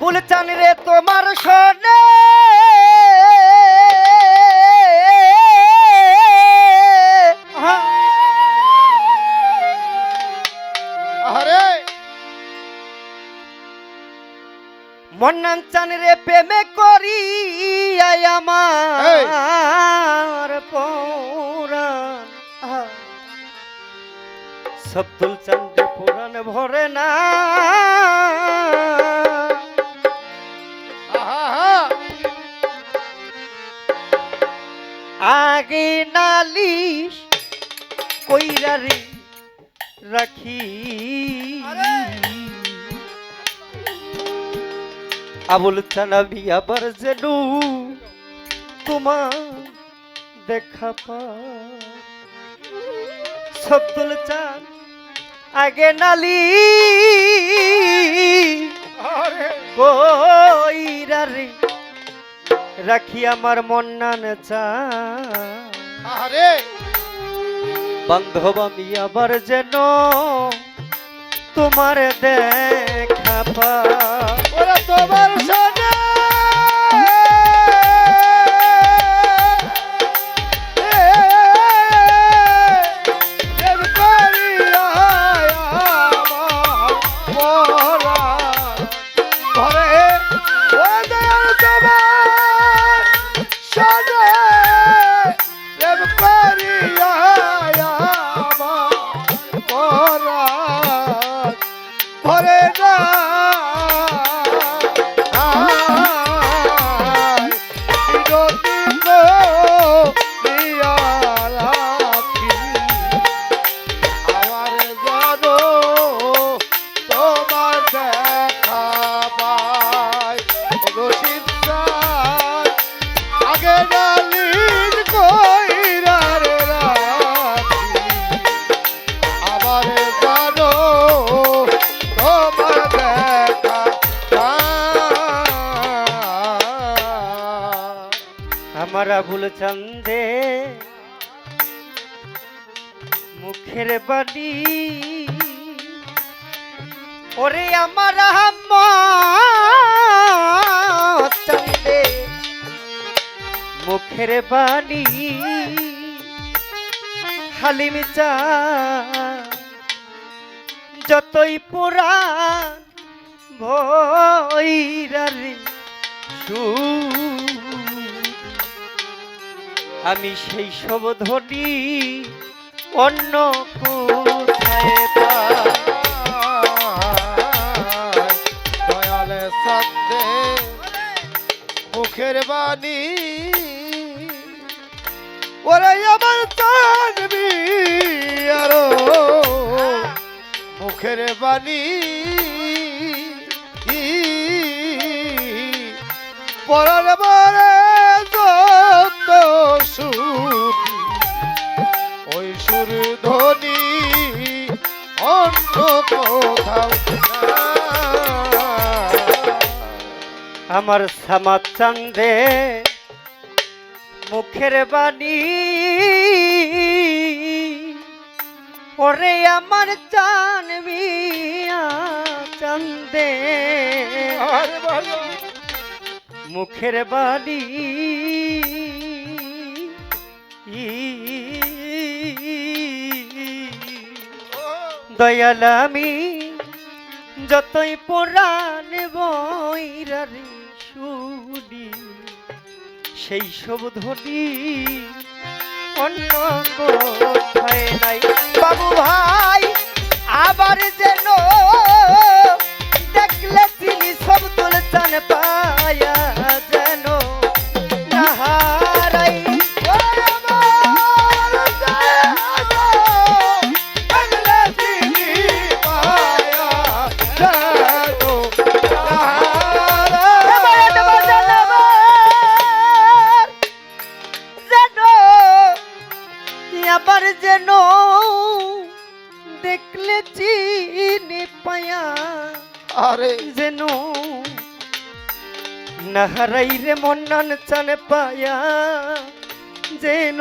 আবুল চান রে তোমার সনে মন্নান চান রে প্রেমে করি আমার পৌরাণ। সব্দুল চান্দে পুরাণ ভরে না। আগে নালিশ কইরা রে রাখি! আবুল চানাবি আবার যেনু তোমার দেখা পা সব্দুল চান আগে নালি কইরা রে রাখি আমার মন্নান চা। আরে বান্ধব আমি আবার যেন তোমার দেখা পা তোমার আবুল চন্দে মুখের বাড়ি ওরে আমার চন্দে। মুখের বাণী। হালিম চা যতই পুরাণ ভৈরারে আমি সেই সব ধ্বনি অন্য কোথায় দয়ালে সত্যে মুখের বাণী। ওরে আমার জানবি আরও। মুখের বাণী। পরার বারে যত সুর। ওই সুর ধ্বনি অন্য কোথাও আমার সামাদ চান্দে মুখের বাণী। ওরে আমার চানবি চান্দে। মুখের বাণী। দয়াল আমি যতই পুরাণ বইরারে শুনি সেই সব ধ্বনি অন্য কোথায় নাই। বাবু দেখলে চিনি পায়া আরে যেন নাহারাই রে মন্নান চান পায়া যেন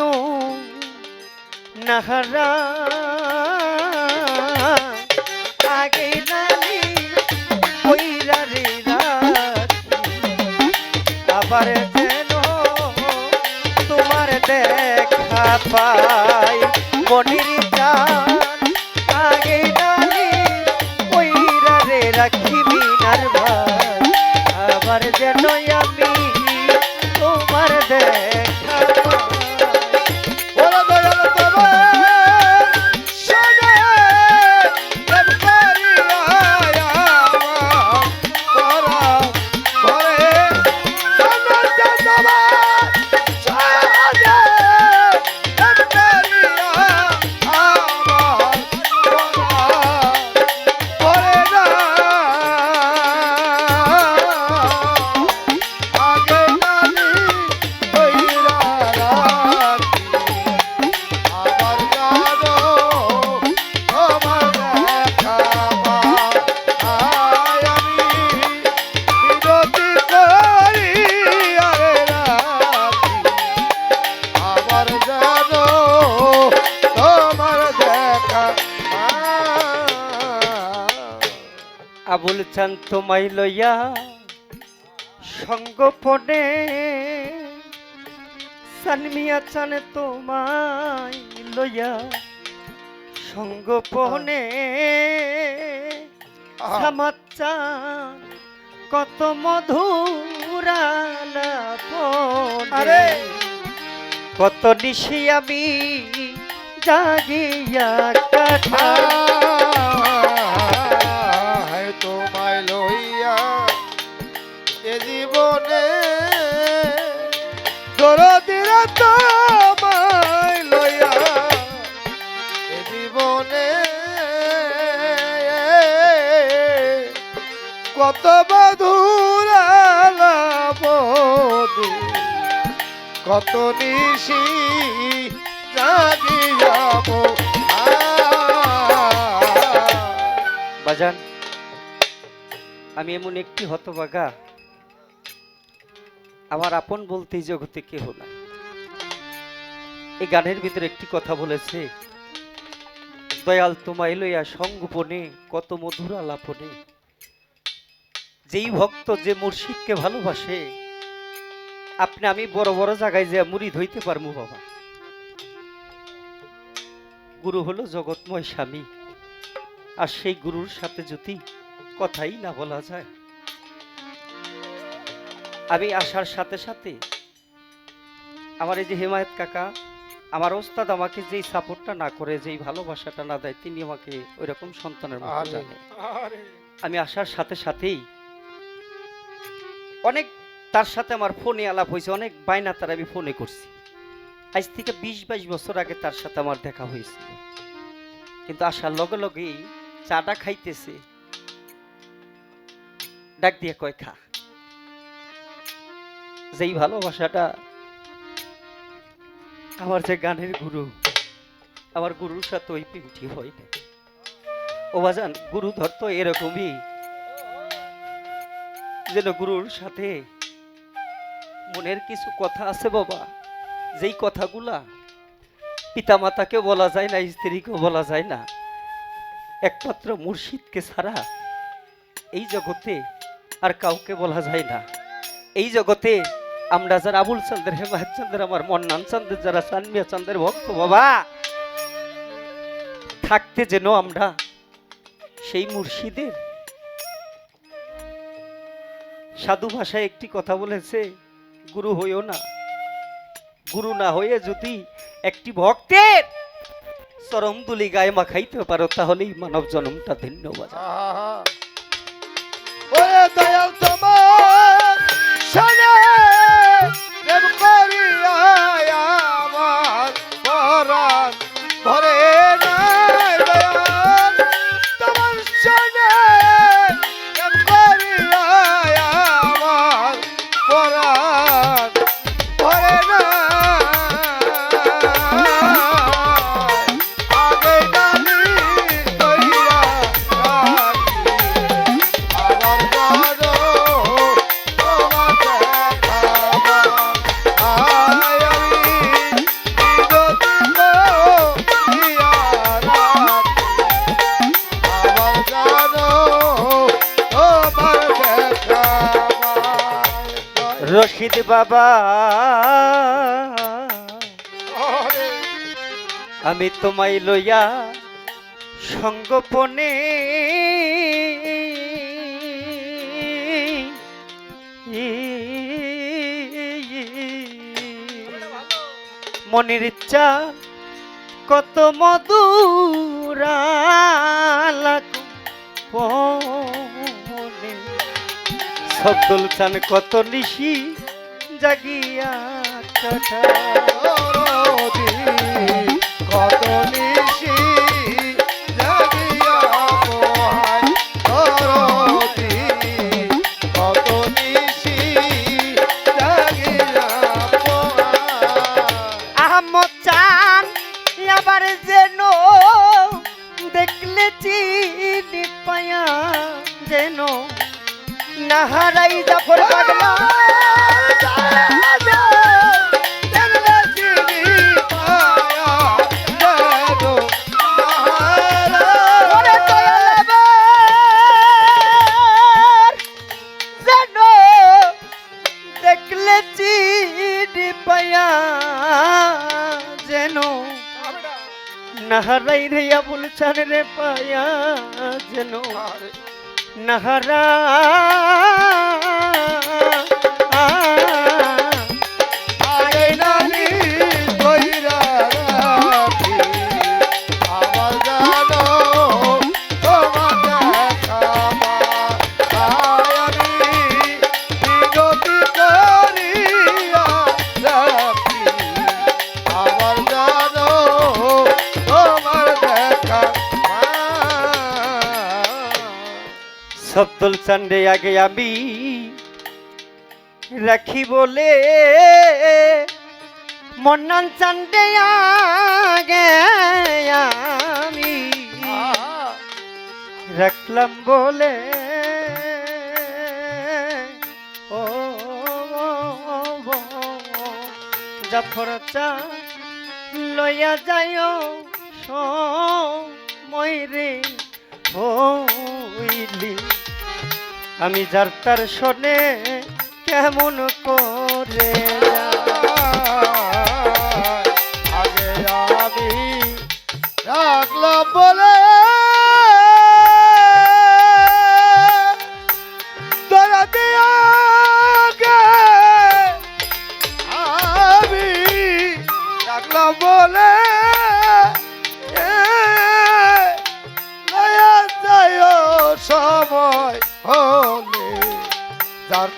নাহারা আগে নালি কইরা রে রা আবার যেন তোমার দেখা পাই মনির চান রাখিবি নার ভাই আবার যেন চান তোমায় লইয়া সঙ্গপনে সানমিয়া চান তোমাই লইয়া সঙ্গপনে কত মধুরালাপনে কত নিশি আমি জাগিয়া কাঠা এ জীবনে দরদির তোমায় লইয়া, এ জীবনে কত মধুর বধু, কত নিশি জাগিয়াবো বাজান, আমি এমন একটি হতবাগা আমার আপন বলতে এই জগতে কেহ নাই। এই গানের ভিতরে একটি কথা বলেছে, দয়াল তোমায় লইয়া সঙ্গোপনে, কত মধুর আলাপনে। যেই ভক্ত, যে মুর্শিদকে ভালোবাসে, আপনি আমি বড় বড় জায়গায় যে মুড়ি ধইতে পারব বাবা। গুরু হলো জগৎময় স্বামী, আর সেই গুরুর সাথে যদি কথাই না বলা যায় আমি আসার সাথে সাথে আমার এই যে হেমায়ত কাকা আমার ওস্তাদ আমাকে যেই সাপোর্টটা না করে যেই ভালোবাসাটা না দেয় তিনি আমাকে ওই রকম সন্তানের মতো জানে। আমি আসার সাথে সাথেই অনেক তার সাথে আমার ফোনে আলাপ হয়েছে অনেক বায়না তার আমি ফোনে করছি। আজ থেকে বিশ বাইশ বছর আগে তার সাথে আমার দেখা হয়েছিল। কিন্তু আসার লগে লগেই চাটা খাইতেছে ডাক দিয়ে কয় খা। যেই ভালোবাসাটা আমার যে গানের গুরু, আমার গুরুর সাথে ওই পিমটি হয় না। ও বাজান, গুরু ধরতো এরকমই। যেন গুরুর সাথে মনের কিছু কথা আছে বাবা। যেই কথাগুলা পিতা মাতাকে বলা যায় না, স্ত্রীকেও বলা যায় না, একমাত্র মুর্শিদকে ছাড়া এই জগতে আর কাউকে বলা যায় না। এই জগতে আমরা যারা আবুল চন্দ্র হেমায়ত চন্দ্র আমার মন্নান চন্দ্র যারা সানমিয়া চন্দ্রের ভক্ত, বাবা, থাকতে যেন আমরা সেই মুর্শিদের সাধু ভাষায় একটি কথা বলেছে, গুরু হইও না, গুরু না হয়ে যদি একটি ভক্তের চরম দুলি গায়ে মাখাইতে পারো, তাহলেই মানব জন্মটা ধন্যবাদ রশিদ বাবা। আমি তোমায় লইয়া সঙ্গপনে মনের ইচ্ছা কত মধুরা সবদুল চান কত নিশি জাগিয়া কত নিশি দেখলে চিনি পায়া যেন নাহারাই জাফর পাগলা নাহারাই রে আবুল চান রে পায়া যেন। নাহারা সবদল চান্ডে আগে আমি রাখি বলে মন্নান চান্ডে আগে আমি রাখলাম বলে। ও জাফর চা লইয়া যায় সময় রে। হইলি আমি যার তার শোনে কেমন করে?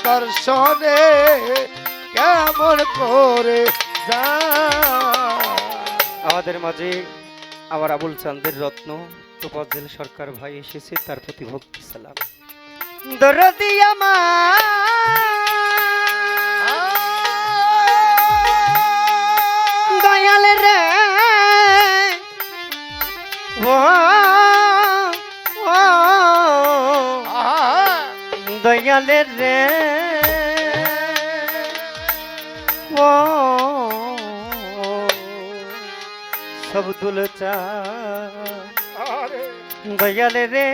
যার তার শোনে কেমন করে যা আমাদের মাঝে আমার আবুল চান্দের রত্ন তোপাজ্জেল সরকার ভাই এসেছে তার প্রতি ভক্তি সালাম। দরদি আমার দয়ালের রে। ও। সবদুল চা দয়াল রে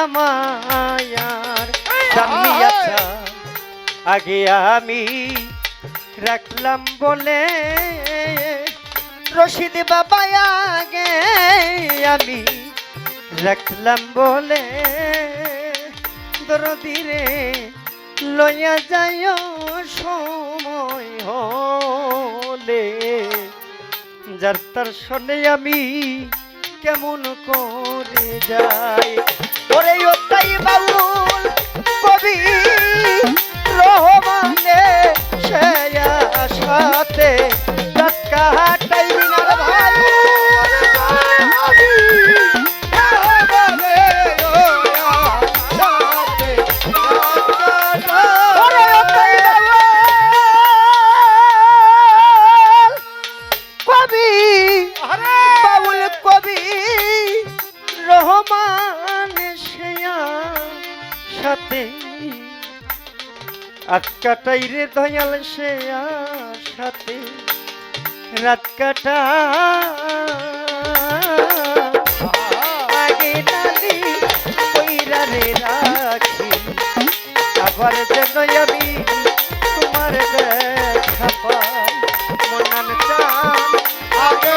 আমায়ার। জামিয়াছা আগে আমি রাখলাম বলে। রশিদ বাবা আগে আমি রাখলাম বলে। দরদিরে লইয়া যায় সময় হলে। যার তার শোনে আমি কেমন করে যাই? ওরে ওটাই বাউল কবি, রহমানে সে সাথে কাটাই রে দয়াল সে সাথে রাত কাটা। আগে নালি কইরা রে রাখি, আবার যেন আমি তোমার দেখা পাই। মনান চান, আগে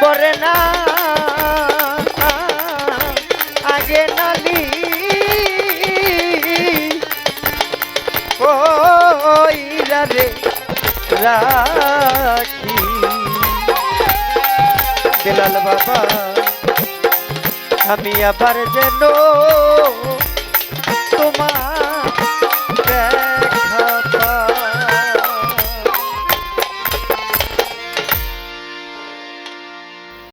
ভরে না। আগে নালি কইরা রে রাখি। বেলাল বাবা আমি আবার যেন